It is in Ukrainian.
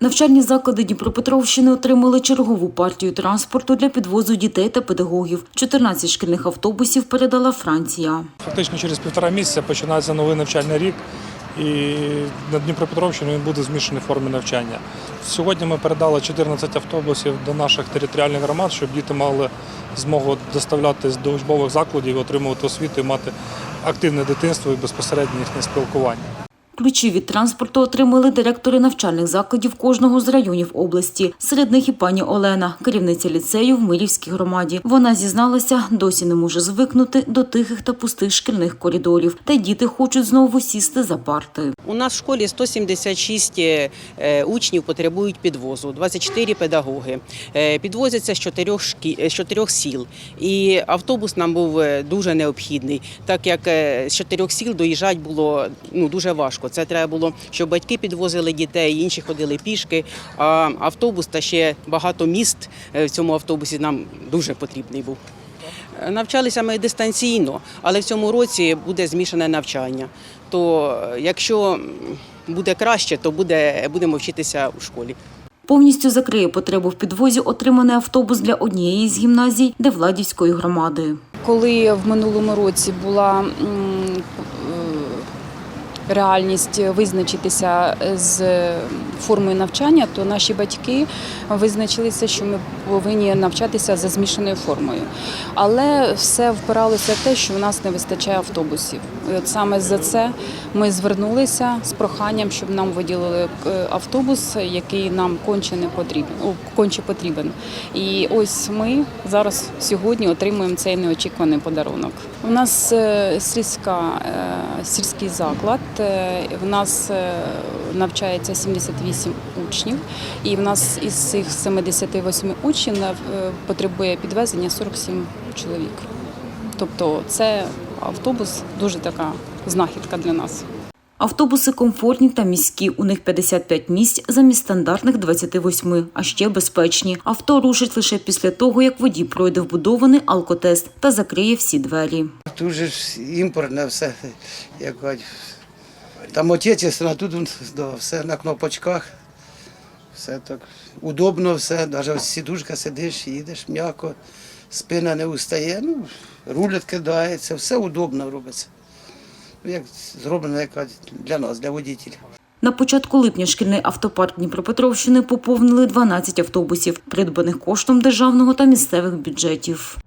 Навчальні заклади Дніпропетровщини отримали чергову партію транспорту для підвозу дітей та педагогів. 14 шкільних автобусів передала Франція. Фактично через півтора місяця починається новий навчальний рік, і на Дніпропетровщині він буде в змішаній формі навчання. Сьогодні ми передали 14 автобусів до наших територіальних громад, щоб діти мали змогу доставлятись до учбових закладів, отримувати освіту і мати активне дитинство і безпосереднє їхнє спілкування. Ключі від транспорту отримали директори навчальних закладів кожного з районів області. Серед них і пані Олена, керівниця ліцею в Мирівській громаді. Вона зізналася, досі не може звикнути до тихих та пустих шкільних коридорів. Та діти хочуть знову сісти за парти. У нас в школі 176 е, учнів потребують підвозу, 24 педагоги. Е, Підвозяться з чотирьох, е, з чотирьох сіл. І автобус нам був е, дуже необхідний, так як е, з чотирьох сіл доїжджати було ну, дуже важко. Це треба було, щоб батьки підвозили дітей, інші ходили пішки. А автобус та ще багато міст е, в цьому автобусі нам дуже потрібний був. Навчалися ми дистанційно, але в цьому році буде змішане навчання. То е, якщо буде краще, то буде, будемо вчитися у школі. Повністю закриє потребу в підвозі отриманий автобус для однієї з гімназій Девладівської громади. Коли в минулому році була м, е, реальність визначитися з формою навчання, то наші батьки визначилися, що ми повинні навчатися за змішаною формою. Але все впиралося в те, що в нас не вистачає автобусів. І от саме за це ми звернулися з проханням, щоб нам виділили е, автобус, який нам конче не потрібен. конче потрібен. І ось ми зараз сьогодні отримуємо цей неочікуваний подарунок. У нас е, сільська, е, сільський заклад. Е, В нас е, навчається 78 учнів, і в нас із цих 78 учнів е, потребує підвезення 47 чоловік. Тобто це автобус дуже така знахідка для нас. Автобуси комфортні та міські. У них 55 місць замість стандартних 28, а ще безпечні. Авто рушить лише після того, як водій пройде вбудований алкотест та закриє всі двері. Дуже ж імпортне все, як кажуть. Там отечество, тут все на кнопочках. Все так удобно, все, навіть сідушка сидиш, їдеш м'яко, спина не устає, ну, рулет кидається, все удобно робиться. Ну, як зроблено як для нас, для водителів. На початку липня шкільний автопарк Дніпропетровщини поповнили 12 автобусів, придбаних коштом державного та місцевих бюджетів.